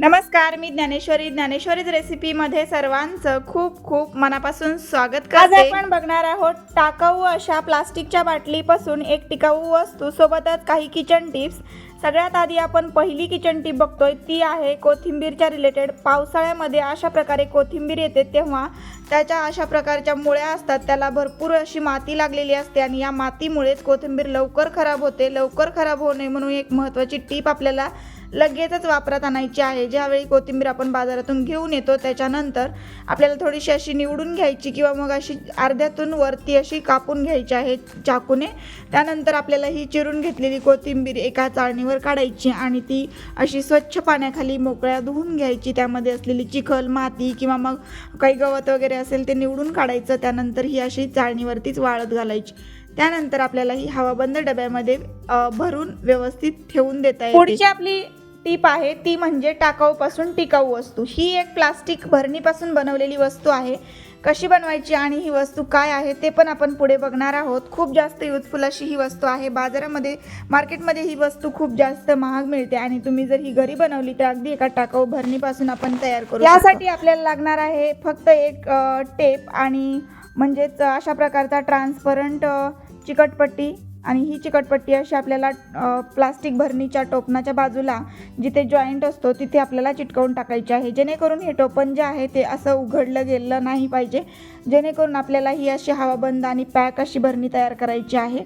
नमस्कार मी ज्ञानेश्वरी. ज्ञानेश्वरीज रेसिपीमध्ये सर्वांचं खूप खूप मनापासून स्वागत आज करते. आपण बघणार आहोत टाकाऊ अशा प्लास्टिकच्या बाटलीपासून एक टिकाऊ वस्तू सोबतच काही किचन टिप्स. सगळ्यात आधी आपण पहिली किचन टिप बघतोय ती आहे कोथिंबीरच्या रिलेटेड पावसाळ्यामध्ये अशा प्रकारे कोथिंबीर येते तेव्हा त्याच्या अशा प्रकारच्या मुळ्या असतात त्याला भरपूर अशी माती लागलेली असते आणि या मातीमुळेच कोथिंबीर लवकर खराब होते. लवकर खराब होऊ नये म्हणून एक महत्त्वाची टीप आपल्याला लगेचच वापरात आणायची आहे. ज्यावेळी कोथिंबीर आपण बाजारातून घेऊन येतो त्याच्यानंतर आपल्याला थोडीशी अशी निवडून घ्यायची किंवा मग अशी अर्ध्यातून वरती अशी कापून घ्यायची आहे चाकूने. त्यानंतर आपल्याला ही चिरून घेतलेली कोथिंबीर एका चाळणीवर काढायची आणि ती अशी स्वच्छ पाण्याखाली मोकळ्या धुवून घ्यायची. त्यामध्ये असलेली चिखल माती किंवा मग काही गवत वगैरे असेल ते निवडून काढायचं. त्यानंतर ही अशी चाळणीवरतीच वाळत घालायची. त्यानंतर आपल्याला ही हवाबंद डब्यामध्ये भरून व्यवस्थित ठेवून देता येते. पुढची आपली टीप आहे ती म्हणजे टाकाऊपासून टिकाऊ वस्तू. ही एक प्लास्टिक भरणीपासून बनवलेली वस्तू आहे. कशी बनवायची आणि ही वस्तू काय आहे ते पण आपण पुढे बघणार आहोत. खूप जास्त युजफुल अशी ही वस्तू आहे. बाजारामध्ये मार्केटमध्ये ही वस्तू खूप जास्त महाग मिळते आणि तुम्ही जर ही घरी बनवली तर अगदी एका टाकाऊ भरणीपासून आपण तयार करू यासाठी आपल्याला लागणार आहे फक्त एक टेप आणि म्हणजेच अशा प्रकारचा ट्रान्सपरंट चिकटपट्टी. आणि ही चिकटपट्टी अशी आपल्याला प्लास्टिक भरणीच्या टोपणाच्या बाजूला जिथे जॉईंट असतो तिथे आपल्याला चिटकवून टाकायची आहे. जेणेकरून हे टोपण जे आहे ते असं उघडलं गेलं नाही पाहिजे. जेणेकरून आपल्याला ही अशी हवाबंद आणि पॅक अशी भरणी तयार करायची आहे.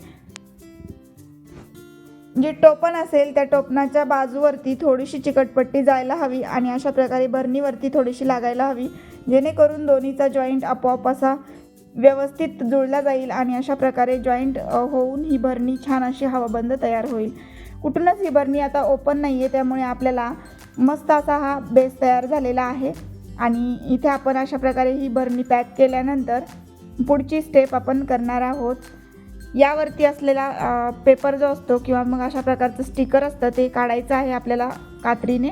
जे टोपण असेल त्या टोपणाच्या बाजूवरती थोडीशी चिकटपट्टी जायला हवी आणि अशा प्रकारे भरणीवरती थोडीशी लागायला हवी. जेणेकरून दोन्हीचा जॉईंट आपोआप असा व्यवस्थित जुळला जाईल आणि अशा प्रकारे जॉईंट होऊन ही भरणी छान अशी हवाबंद तयार होईल. कुठूनच ही भरणी आता ओपन नाही आहे त्यामुळे आपल्याला मस्त असा हा बेस तयार झालेला आहे. आणि इथे आपण अशा प्रकारे ही भरणी पॅक केल्यानंतर पुढची स्टेप आपण करणार आहोत. यावरती असलेला पेपर जो असतो किंवा मग अशा प्रकारचं स्टिकर असतं ते काढायचं आहे आपल्याला कात्रीने.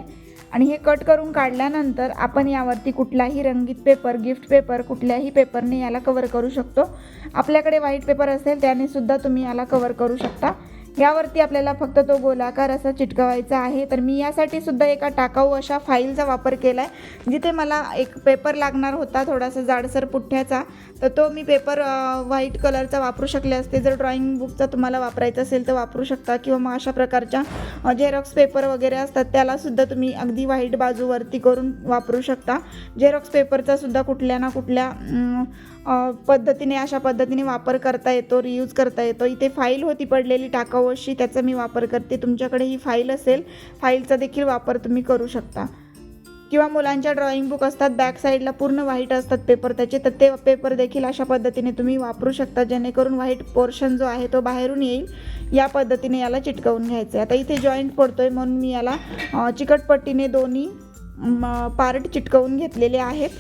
आणि हे कट करून काढल्यानंतर आपण यावरती कुठलाही रंगीत पेपर गिफ्ट पेपर कुठल्याही पेपरने याला कवर करू शकतो. आपल्याकडे व्हाईट पेपर असेल त्याने सुद्धा तुम्ही याला कवर करू शकता. यावरती आपल्याला फक्त तो गोलाकार असा चिटकवायचा आहे. तर मी यासाठी सुद्धा एका टाकाऊ अशा फाईलचा वापर केला आहे जिथे मला एक पेपर लागणार होता थोडासा जाडसर पुठ्ठ्याचा. तर तो मी पेपर व्हाईट कलरचा वापरू शकले असते. जर ड्रॉइंग बुकचा तुम्हाला वापरायचा असेल तर वापरू शकता किंवा मग अशा प्रकारच्या झेरॉक्स पेपर वगैरे असतात त्यालासुद्धा तुम्ही अगदी व्हाईट बाजूवरती करून वापरू शकता. झेरॉक्स पेपरचा सुद्धा कुठल्या ना कुठल्या पद्धतीने अशा पद्धतीने वापर करता येतो रियूज करता येतो. इथे फाईल होती पडलेली टाकाऊ अशी त्याचा मी वापर करते. तुमच्याकडे ही फाईल असेल फाईलचा देखील वापर तुम्ही करू शकता. किंवा मुलांच्या ड्रॉइंग बुक असतात बॅक साईडला पूर्ण व्हाईट असतात पेपर त्याचे तर ते पेपर देखील अशा पद्धतीने तुम्ही वापरू शकता. जेणेकरून व्हाईट पोर्शन जो आहे तो बाहेरून येईल. या पद्धतीने याला चिटकवून घ्यायचं आहे आता इथे जॉईंट पडतो आहे म्हणून मी याला चिकटपट्टीने दोन्ही पार्ट चिटकवून घेतलेले आहेत.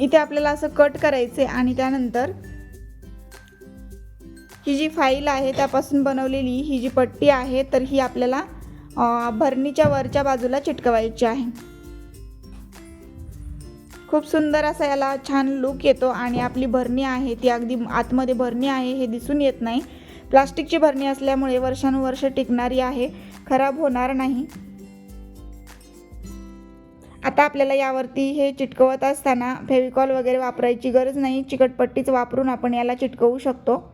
इथे आपल्याला असं कट करायचं आहे आणि त्यानंतर ही जी फाईल आहे त्यापासून बनवलेली ही जी पट्टी आहे तर ही आपल्याला भरणीच्या वरच्या बाजूला चिटकवायची आहे. खूप सुंदर असा याला छान लुक येतो आणि आपली भरणी आहे ती अगदी आतमध्ये भरणी आहे हे दिसून येत नाही. प्लास्टिकची भरणी असल्यामुळे वर्षानुवर्ष टिकणारी आहे खराब होणार नाही. आता आपल्याला यावरती हे चिटकवत असताना फेविकॉल वगैरे वापरायची गरज नाही. चिकटपट्टीच वापरून आपण याला चिटकवू शकतो.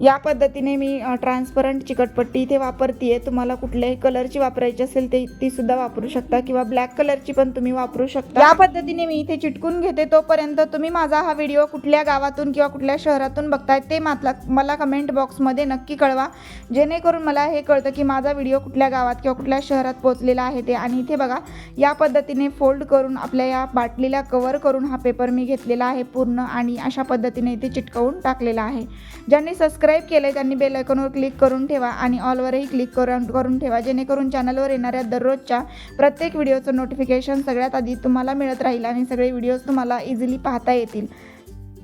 या पद्धतीने मी ट्रान्सपरंट चिकटपट्टी इथे वापरते तुम्हाला कुठल्याही कलरची वापरायची असेल ते ती सुद्धा वापरू शकता. किंवा ब्लॅक कलरची पण तुम्ही वापरू शकता. या पद्धतीने मी इथे चिटकून घेते. तोपर्यंत तुम्ही माझा हा व्हिडिओ कुठल्या गावातून किंवा कुठल्या शहरातून बघताय ते मातला मला कमेंट बॉक्समध्ये नक्की कळवा. जेणेकरून मला हे कळतं की माझा व्हिडिओ कुठल्या गावात किंवा कुठल्या शहरात पोहोचलेला आहे ते. आणि इथे बघा या पद्धतीने फोल्ड करून आपल्या या बाटलीला कवर करून हा पेपर मी घेतलेला आहे पूर्ण. आणि अशा पद्धतीने इथे चिटकवून टाकलेला आहे. ज्यांनी सबस्क्राईब केलं त्यांनी बेलायकॉनवर क्लिक करून ठेवा आणि ऑलवरही क्लिक करून करून ठेवा. जेणेकरून चॅनलवर येणाऱ्या दररोजच्या प्रत्येक व्हिडिओचं नोटिफिकेशन सगळ्यात आधी तुम्हाला मिळत राहील आणि सगळे व्हिडिओज तुम्हाला इझिली पाहता येतील.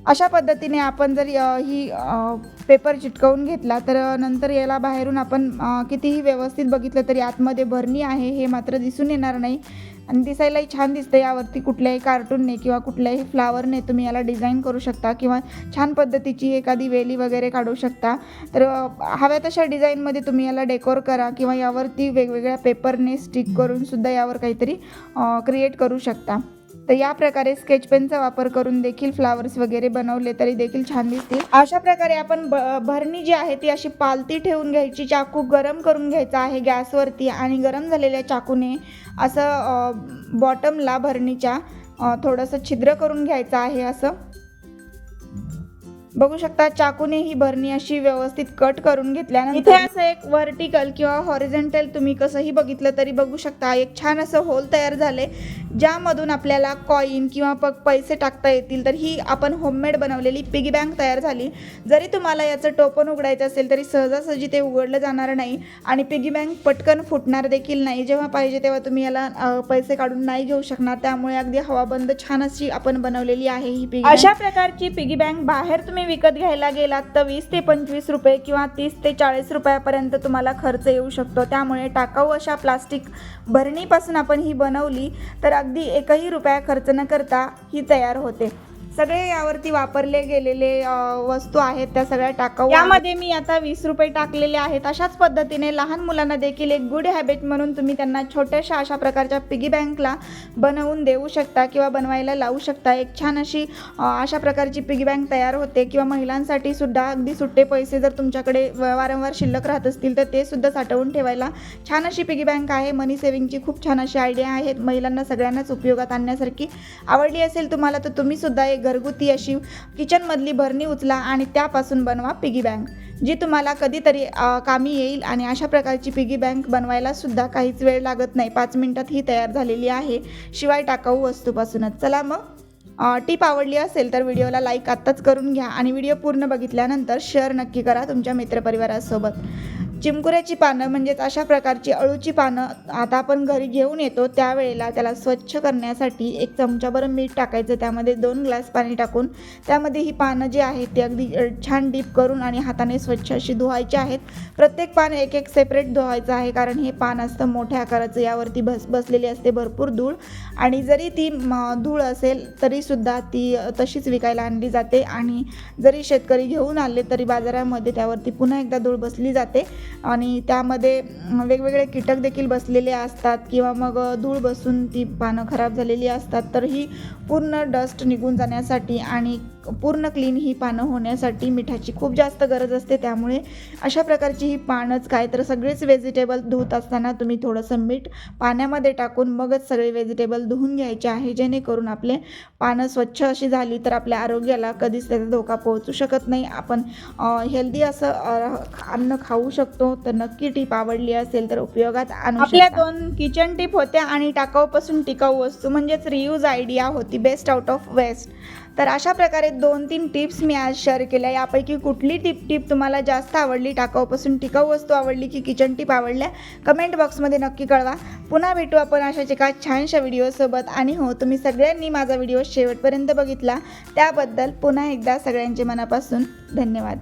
अशा पद्धतीने आपण जर ही पेपर चिटकवून घेतला तर नंतर याला बाहेरून आपण कितीही व्यवस्थित बघितलं तरी आतमध्ये भरणी आहे हे मात्र दिसून येणार नाही. आणि दिसायलाही छान दिसतं यावरती कुठल्याही कार्टूनने किंवा कुठल्याही फ्लावरने तुम्ही याला डिझाईन करू शकता किंवा छान पद्धतीची एखादी वेली वगैरे काढू शकता. तर हव्या तशा डिझाईनमध्ये तुम्ही याला डेकोर करा किंवा यावरती वेगवेगळ्या पेपरने स्टिक करून सुद्धा यावर काहीतरी क्रिएट करू शकता. तर या प्रकारे स्केच पेनचा वापर करून देखील फ्लावर्स वगैरे बनवले तरी देखील छान दिसतील. अशा प्रकारे आपण भरणी जी आहे ती अशी पालती ठेवून घ्यायची चाकू गरम करून घ्यायचा आहे गॅसवरती आणि गरम झालेल्या चाकूने असं बॉटमला भरणीच्या थोडंसं छिद्र करून घ्यायचं आहे असं. बघू शकता चाकूने ही भरणी अशी व्यवस्थित कट करून घेतल्यानंतर इथे असं एक व्हर्टिकल किंवा हॉरिझेंटल तुम्ही कसंही बघितलं तरी बघू शकता एक छान असं होल तयार झाले. ज्यामधून आपल्याला कॉईन किंवा पग पैसे टाकता येतील तर ही आपण होममेड बनवलेली पिगी बँक तयार झाली. जरी तुम्हाला याचं टोपण उघडायचं असेल तरी सहजासहजी ते उघडलं जाणार नाही आणि पिगी बँक पटकन फुटणार देखील नाही. जेव्हा पाहिजे तेव्हा तुम्ही याला पैसे काढून नाही घेऊ शकणार. त्यामुळे अगदी हवाबंद छान अशी आपण बनवलेली आहे ही पिगी अशा प्रकारची पिगी बँक बाहेर तुम्ही विकत घ्यायला गेलात तर वीस ते पंचवीस रुपये किंवा तीस ते चाळीस रुपयापर्यंत तुम्हाला खर्च येऊ शकतो. त्यामुळे टाकाऊ अशा प्लास्टिक भरणीपासून आपण ही बनवली. तर अगदी एकही रुपया खर्च न करता ही तयार होते. सगळे यावरती वापरले गेलेले वस्तू आहेत त्या सगळ्या टाकाऊ यामध्ये मी आता वीस रुपये टाकलेले आहेत. अशाच पद्धतीने लहान मुलांना देखील एक गुड हॅबिट म्हणून तुम्ही त्यांना छोट्याशा अशा प्रकारच्या पिगी बँकला बनवून देऊ शकता किंवा बनवायला लावू शकता. एक छान अशी अशा प्रकारची पिगी बँक तयार होते किंवा महिलांसाठी सुद्धा अगदी सुट्टे पैसे जर तुमच्याकडे व- वारंवार शिल्लक राहत असतील तर ते सुद्धा साठवून ठेवायला छान अशी पिगी बँक आहे. मनी सेव्हिंगची खूप छान अशी आयडिया आहेत. महिलांना सगळ्यांनाच उपयोगात आणण्यासारखी आवडली असेल तुम्हाला तर तुम्ही सुद्धा एक घरगुती अशी किचनमधली भरणी उचला आणि त्यापासून बनवा पिगी बँक जी तुम्हाला कधीतरी कामी येईल आणि अशा प्रकारची पिगी बँक बनवायला सुद्धा काहीच वेळ लागत नाही. पाच मिनिटात ही तयार झालेली आहे. शिवाय टाकाऊ वस्तूपासूनच. चला मग. टीप आवडली असेल तर व्हिडिओला लाईक आत्ताच करून घ्या आणि व्हिडिओ पूर्ण बघितल्यानंतर शेअर नक्की करा तुमच्या मित्रपरिवारासोबत. चिमकुऱ्याची पानं म्हणजेच अशा प्रकारची अळूची पानं आता आपण घरी घेऊन येतो त्यावेळेला त्याला स्वच्छ करण्यासाठी एक चमचाभर मीठ टाकायचं. त्यामध्ये दोन ग्लास पाणी टाकून त्यामध्ये ही पानं जी आहेत ती अगदी छान डीप करून आणि हाताने स्वच्छ अशी धुवायची आहेत. प्रत्येक पान एक एक सेपरेट धुवायचं आहे कारण हे पान असतं मोठ्या आकाराचं. यावरती बस बसलेली असते भरपूर धूळ आणि जरी ती धूळ असेल तरीसुद्धा ती तशीच विकायला आणली जाते आणि जरी शेतकरी घेऊन आले तरी बाजारामध्ये त्यावरती पुन्हा एकदा धूळ बसली जाते. आणि त्यामध्ये वेगवेगळे कीटक देखील बसलेले असतात किंवा मग धूळ बसून ती पानं खराब झालेली असतात तर ही पूर्ण डस्ट निघून जाण्यासाठी आणि पूर्ण क्लीन ही पानं होण्यासाठी मिठाची खूप जास्त गरज असते. त्यामुळे अशा प्रकारची ही पानंच काय तर सगळेच व्हेजिटेबल धुत असताना तुम्ही थोडंसं मीठ पाण्यामध्ये टाकून मगच सगळे व्हेजिटेबल धुवून घ्यायचे आहे. जेणेकरून आपले पानं स्वच्छ अशी झाली तर आपल्या आरोग्याला कधीच त्याचा धोका पोहोचू शकत नाही. आपण हेल्दी असं अन्न खाऊ शकतो तर नक्की टीप आवडली असेल तर उपयोगात आणू आपल्या दोन किचन टिप होत्या आणि टाकाऊपासून टिकाऊ वस्तू म्हणजेच रियूज आयडिया होती. Best out of waste. तर अशा प्रकारे दोन तीन टिप्स मी आज शेअर केल्या. यापैकी कुठली टिप टिप तुम्हाला जास्त आवडली टाकाऊपासून टिकाऊ वस्तू आवडली की किचन टिप आवडल्या कमेंट बॉक्समध्ये नक्की कळवा. पुन्हा भेटू आपण अशाच एका छानशा व्हिडिओसोबत आणि हो तुम्ही सगळ्यांनी माझा व्हिडिओ शेवटपर्यंत बघितला. त्याबद्दल पुन्हा एकदा सगळ्यांचे मनापासून धन्यवाद.